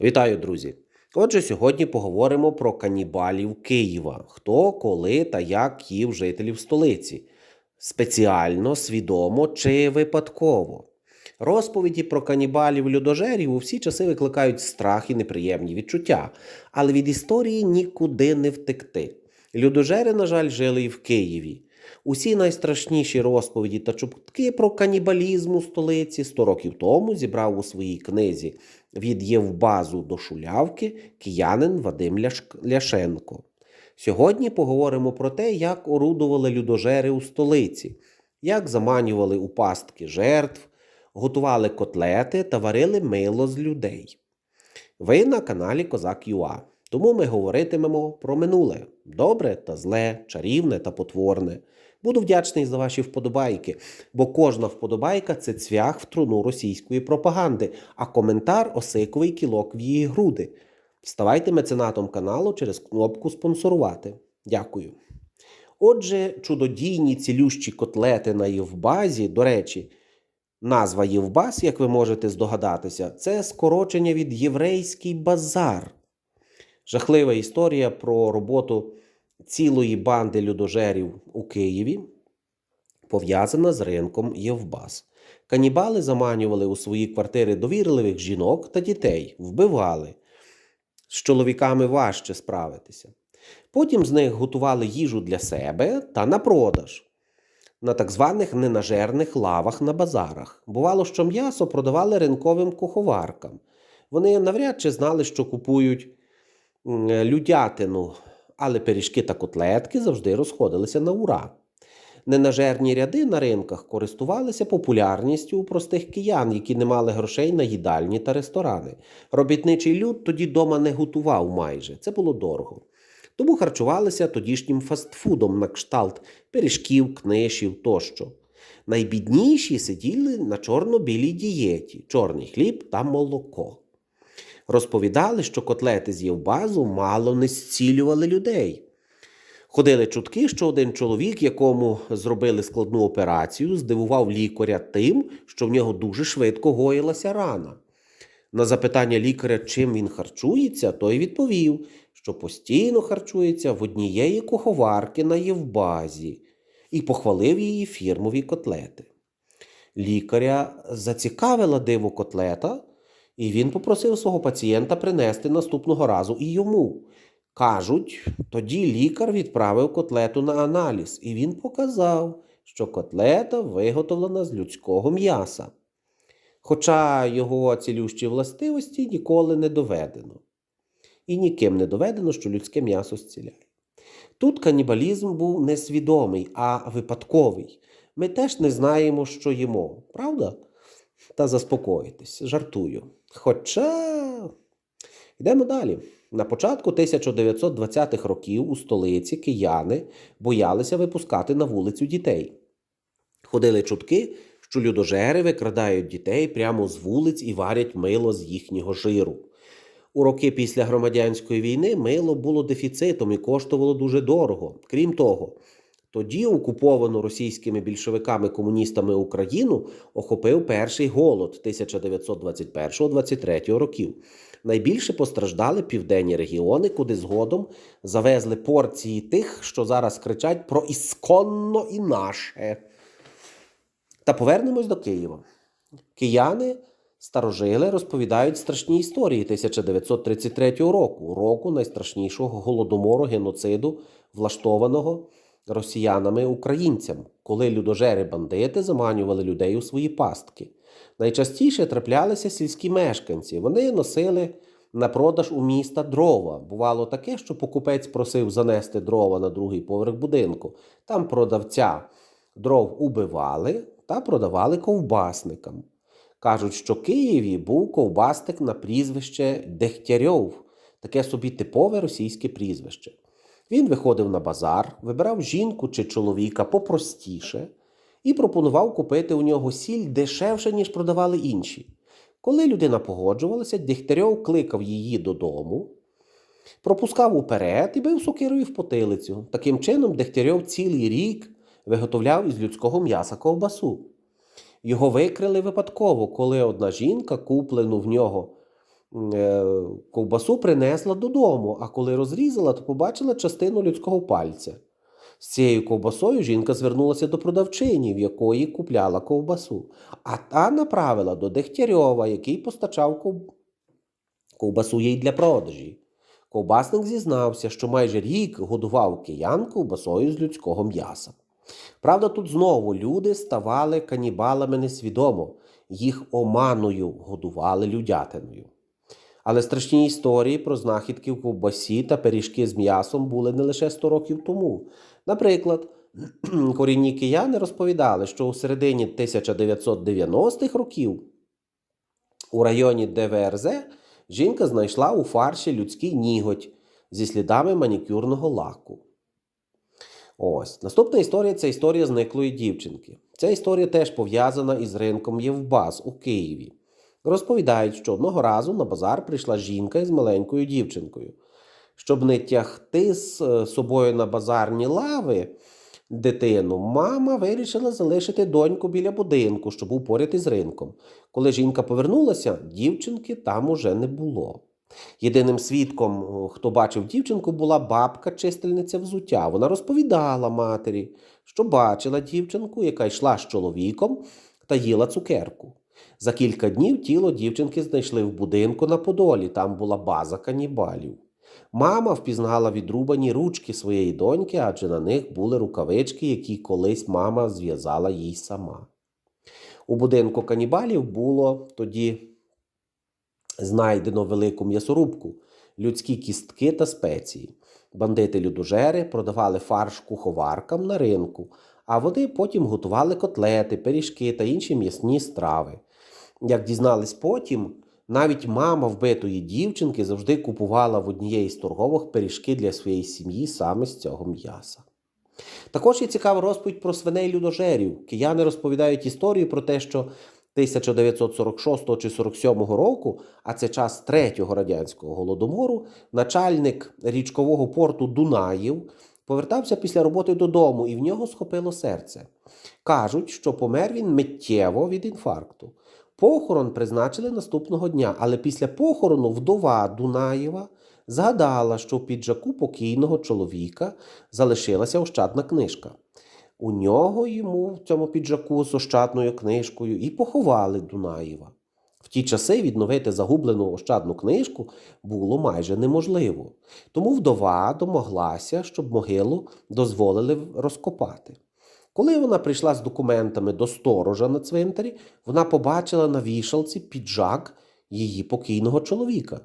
Вітаю, друзі! Отже, сьогодні поговоримо про канібалів Києва: хто, коли та як їв жителів столиці. Спеціально, свідомо чи випадково. Розповіді про канібалів людожерів у всі часи викликають страх і неприємні відчуття, але від історії нікуди не втекти. Людожери, на жаль, жили і в Києві. Усі найстрашніші розповіді та чутки про канібалізм у столиці 100 років тому зібрав у своїй книзі від Євбазу до Шулявки киянин Вадим Ляшенко. Сьогодні поговоримо про те, як орудували людожери у столиці, як заманювали у пастки жертв, готували котлети та варили мило з людей. Ви на каналі Козак ЮА. Тому ми говоритимемо про минуле добре та зле, чарівне та потворне. Буду вдячний за ваші вподобайки, бо кожна вподобайка це цвях в труну російської пропаганди, а коментар осиковий кілок в її груди. Ставайте меценатом каналу через кнопку спонсорувати. Дякую. Отже, чудодійні цілющі котлети на Євбазі, до речі, назва Євбаз, як ви можете здогадатися, це скорочення від єврейський базар. Жахлива історія про роботу цілої банди людожерів у Києві, пов'язана з ринком Євбаз. Канібали заманювали у свої квартири довірливих жінок та дітей, вбивали. З чоловіками важче справитися. Потім з них готували їжу для себе та на продаж на так званих ненажерних лавах на базарах. Бувало, що м'ясо продавали ринковим куховаркам. Вони навряд чи знали, що купують людятину, але пиріжки та котлетки завжди розходилися на ура. Ненажерні ряди на ринках користувалися популярністю у простих киян, які не мали грошей на їдальні та ресторани. Робітничий люд тоді дома не готував майже, це було дорого. Тому харчувалися тодішнім фастфудом на кшталт пиріжків, книшів тощо. Найбідніші сиділи на чорно-білій дієті, чорний хліб та молоко. Розповідали, що котлети з Євбазу мало не зцілювали людей. Ходили чутки, що один чоловік, якому зробили складну операцію, здивував лікаря тим, що в нього дуже швидко гоїлася рана. На запитання лікаря, чим він харчується, той відповів, що постійно харчується в однієї куховарки на Євбазі і похвалив її фірмові котлети. Лікаря зацікавила диво котлета, і він попросив свого пацієнта принести наступного разу і йому. Кажуть, тоді лікар відправив котлету на аналіз, і він показав, що котлета виготовлена з людського м'яса. Хоча його цілющі властивості ніколи не доведено. І ніким не доведено, що людське м'ясо зціляє. Тут канібалізм був не свідомий, а випадковий. Ми теж не знаємо, що їмо, правда? Та заспокоїтесь, жартую. Хоча йдемо далі. На початку 1920-х років у столиці кияни боялися випускати на вулицю дітей. Ходили чутки, що людожери викрадають дітей прямо з вулиць і варять мило з їхнього жиру. У роки після громадянської війни мило було дефіцитом і коштувало дуже дорого. Крім того, тоді окуповану російськими більшовиками-комуністами Україну охопив перший голод 1921-23 років. Найбільше постраждали південні регіони, куди згодом завезли порції тих, що зараз кричать про ісконно і наше. Та повернемось до Києва. Кияни старожили розповідають страшні історії 1933 року, року найстрашнішого голодомору геноциду, влаштованого росіянами українцям, коли людожери-бандити заманювали людей у свої пастки. Найчастіше траплялися сільські мешканці. Вони носили на продаж у міста дрова. Бувало таке, що покупець просив занести дрова на другий поверх будинку. Там продавця дров убивали та продавали ковбасникам. Кажуть, що Києві був ковбасник на прізвище Дегтярьов, таке собі типове російське прізвище. Він виходив на базар, вибирав жінку чи чоловіка попростіше і пропонував купити у нього сіль дешевше, ніж продавали інші. Коли людина погоджувалася, Дегтярьов кликав її додому, пропускав уперед і бив сокирою в потилицю. Таким чином, Дегтярьов цілий рік виготовляв із людського м'яса ковбасу. Його викрили випадково, коли одна жінка, куплену в нього ковбасу принесла додому, а коли розрізала, то побачила частину людського пальця. З цією ковбасою жінка звернулася до продавчині, в якої купляла ковбасу, а та направила до Дегтярьова, який постачав ков... ковбасу їй для продажі. Ковбасник зізнався, що майже рік годував киян ковбасою з людського м'яса. Правда, тут знову люди ставали канібалами несвідомо, їх оманою годували людятиною. Але страшні історії про знахідки в ковбасі та пиріжки з м'ясом були не лише 100 років тому. Наприклад, корінні кияни розповідали, що у середині 1990-х років у районі ДВРЗ жінка знайшла у фарші людський ніготь зі слідами манікюрного лаку. Ось наступна історія це історія зниклої дівчинки. Ця історія теж пов'язана із ринком Євбаз у Києві. Розповідають, що одного разу на базар прийшла жінка із маленькою дівчинкою. Щоб не тягти з е, собою на базарні лави дитину, мама вирішила залишити доньку біля будинку, щоб був поряд із ринком. Коли жінка повернулася, дівчинки там уже не було. Єдиним свідком, хто бачив дівчинку, була бабка, чистильниця взуття. Вона розповідала матері, що бачила дівчинку, яка йшла з чоловіком та їла цукерку. За кілька днів тіло дівчинки знайшли в будинку на Подолі. Там була база канібалів. Мама впізнала відрубані ручки своєї доньки, адже на них були рукавички, які колись мама зв'язала їй сама. У будинку канібалів було тоді знайдено велику м'ясорубку, людські кістки та спеції. Бандити-людожери продавали фарш куховаркам на ринку, а вони потім готували котлети, пиріжки та інші м'ясні страви. Як дізнались потім, навіть мама вбитої дівчинки завжди купувала в однієї з торгових пиріжки для своєї сім'ї саме з цього м'яса. Також є цікава розповідь про свиней людожерів. Кияни розповідають історію про те, що 1946 чи 47 року, а це час третього радянського голодомору, начальник річкового порту Дунаїв повертався після роботи додому, і в нього схопило серце. Кажуть, що помер він миттєво від інфаркту. Похорон призначили наступного дня, але після похорону вдова Дунаєва згадала, що в піджаку покійного чоловіка залишилася ощадна книжка. У нього йому в цьому піджаку з ощадною книжкою і поховали Дунаєва. Ті часи відновити загублену ощадну книжку було майже неможливо, тому вдова домоглася, щоб могилу дозволили розкопати. Коли вона прийшла з документами до сторожа на цвинтарі, вона побачила на вішалці піджак її покійного чоловіка.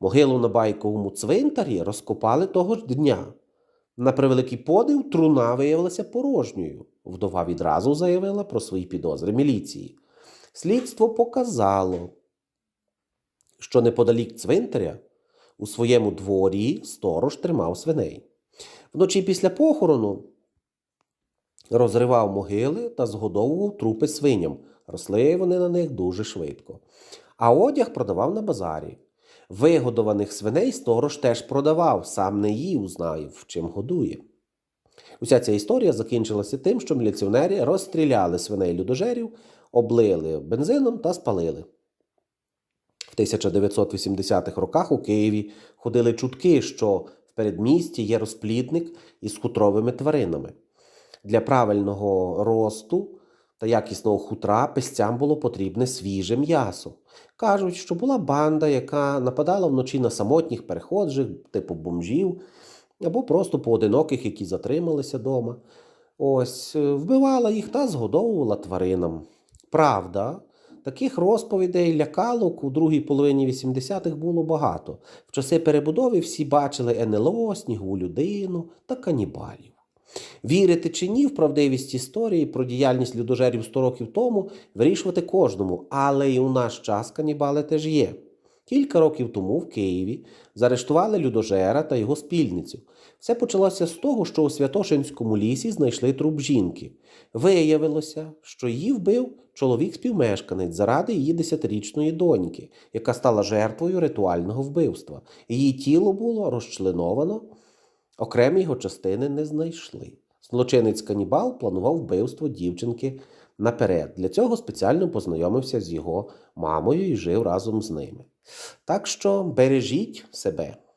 Могилу на байковому цвинтарі розкопали того ж дня. На превеликий подив труна виявилася порожньою. Вдова відразу заявила про свої підозри міліції. Слідство показало, що неподалік цвинтаря у своєму дворі сторож тримав свиней. Вночі після похорону розривав могили та згодовував трупи свиням. Росли вони на них дуже швидко. А одяг продавав на базарі. Вигодованих свиней сторож теж продавав, сам не їв, знає, в чим годує. Уся ця історія закінчилася тим, що міліціонери розстріляли свиней людожерів, облили бензином та спалили. В 1980-х роках у Києві ходили чутки, що в передмісті є розплідник із хутровими тваринами. Для правильного росту та якісного хутра пестям було потрібне свіже м'ясо. Кажуть, що була банда, яка нападала вночі на самотніх переходжих, типу бомжів, або просто поодиноких, які затрималися вдома. Ось, е, вбивала їх та згодовувала тваринам. Правда, таких розповідей лякалок у другій половині 80-х було багато. В часи перебудови всі бачили НЛО, снігову людину та канібалів. Вірити чи ні в правдивість історії про діяльність людожерів 100 років тому вирішувати кожному, але і у наш час канібали теж є. Кілька років тому в Києві заарештували людожера та його спільницю. Все почалося з того, що у Святошинському лісі знайшли труп жінки. Виявилося, що її вбив чоловік-співмешканець заради її десятирічної доньки, яка стала жертвою ритуального вбивства. Її тіло було розчленовано, окремі його частини не знайшли. Злочинець канібал планував вбивство дівчинки наперед. Для цього спеціально познайомився з його мамою і жив разом з ними. Так що бережіть себе.